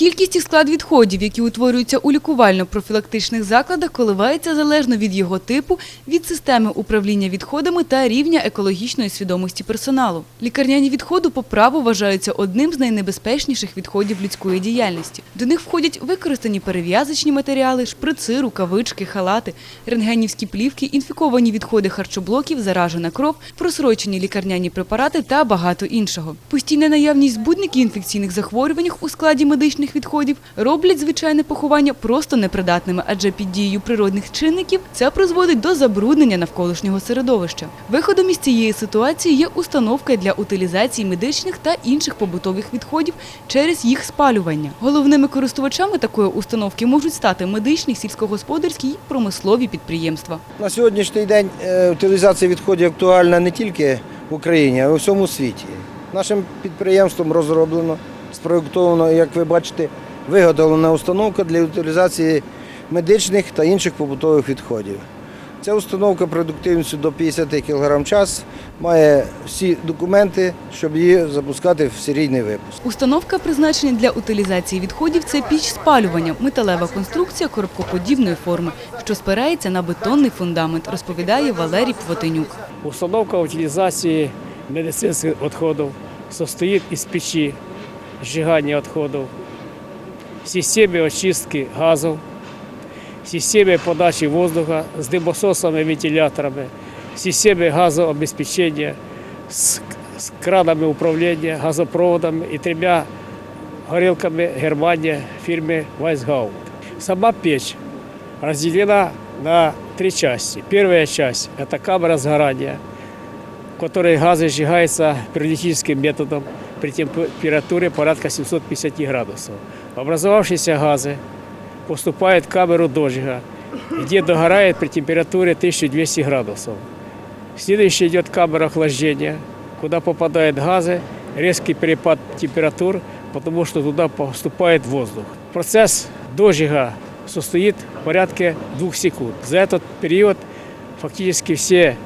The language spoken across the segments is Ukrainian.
Кількість і склад відходів, які утворюються у лікувально-профілактичних закладах, коливається залежно від його типу, від системи управління відходами та рівня екологічної свідомості персоналу. Лікарняні відходи по праву вважаються одним з найнебезпечніших відходів людської діяльності. До них входять використані перев'язочні матеріали, шприци, рукавички, халати, рентгенівські плівки, інфіковані відходи харчоблоків, заражена кров, просрочені лікарняні препарати та багато іншого. Постійна наявність збудників інфекційних захворювань у складі медичних відходів роблять звичайне поховання просто непридатними, адже під дією природних чинників це призводить до забруднення навколишнього середовища. Виходом із цієї ситуації є установка для утилізації медичних та інших побутових відходів через їх спалювання. Головними користувачами такої установки можуть стати медичні, сільськогосподарські й промислові підприємства. На сьогоднішній день е, утилізація відходів актуальна не тільки в Україні, а й у всьому світі. Нашим підприємством розроблено, спроєктовано, як ви бачите, виготовлена установка для утилізації медичних та інших побутових відходів. Ця установка продуктивністю до 50 кг час має всі документи, щоб її запускати в серійний випуск. Установка призначена для утилізації відходів це піч спалювання, металева конструкція коробкоподібної форми, що спирається на бетонний фундамент, розповідає Валерій Пвотенюк. Установка утилизации медицинских отходов состоит из печи, сжигания отходов, системы очистки газов, системы подачи воздуха с дымососами, вентиляторами, системы газообеспечения, с, с кранами управления, газопроводами и тремя горелками Германия фирмы Weisgau. Сама печь разделена на три части. Первая часть – это камера сгорания, в которой газы сжигаются периодическим методом при температуре порядка 750 градусов. Образовавшиеся газы поступают в камеру дожига, где догорает при температуре 1200 градусов. Следующая идет камера охлаждения, куда попадают газы, резкий перепад температур, потому что туда поступает воздух. Процесс дожига состоит в порядке двух секунд. За этот период фактически все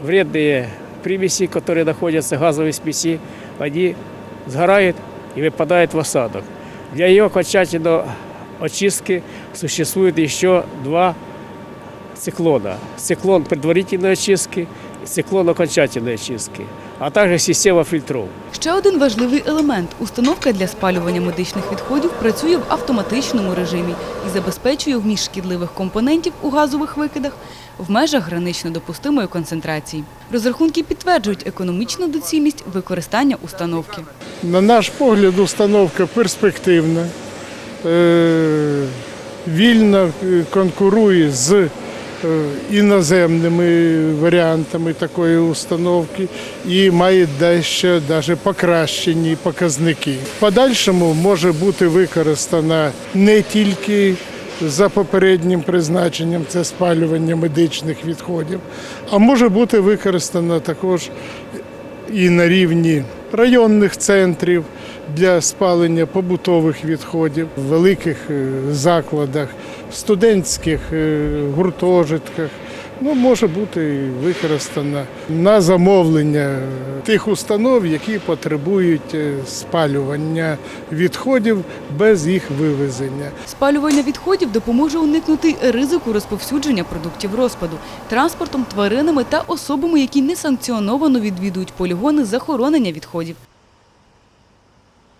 вредные примеси, которые находятся в газовой смеси, они згорають і випадають в осадок. Для його окончательної очистки существует еще два циклона. Циклон предварительной очистки циклон окончательной очистки, а также система фильтров. Ще один важливий елемент установка для спалювання медичних відходів працює в автоматичному режимі і забезпечує вміст шкідливих компонентів у газових викидах в межах гранично допустимої концентрації. Розрахунки підтверджують економічну доцільність використання установки. На наш погляд, установка перспективна, е, вільно е, конкурує з іноземними варіантами такої установки і має дещо даже покращені показники. В подальшому може бути використана не тільки за попереднім призначенням це спалювання медичних відходів, а може бути використана також і на рівні районних центрів для спалення побутових відходів, в великих е, закладах, студентських е, гуртожитках. Ну, може бути використана на замовлення тих установ, які потребують е, спалювання відходів без їх вивезення. Спалювання відходів допоможе уникнути ризику розповсюдження продуктів розпаду транспортом, тваринами та особами, які несанкціоновано відвідують полігони захоронення відходів.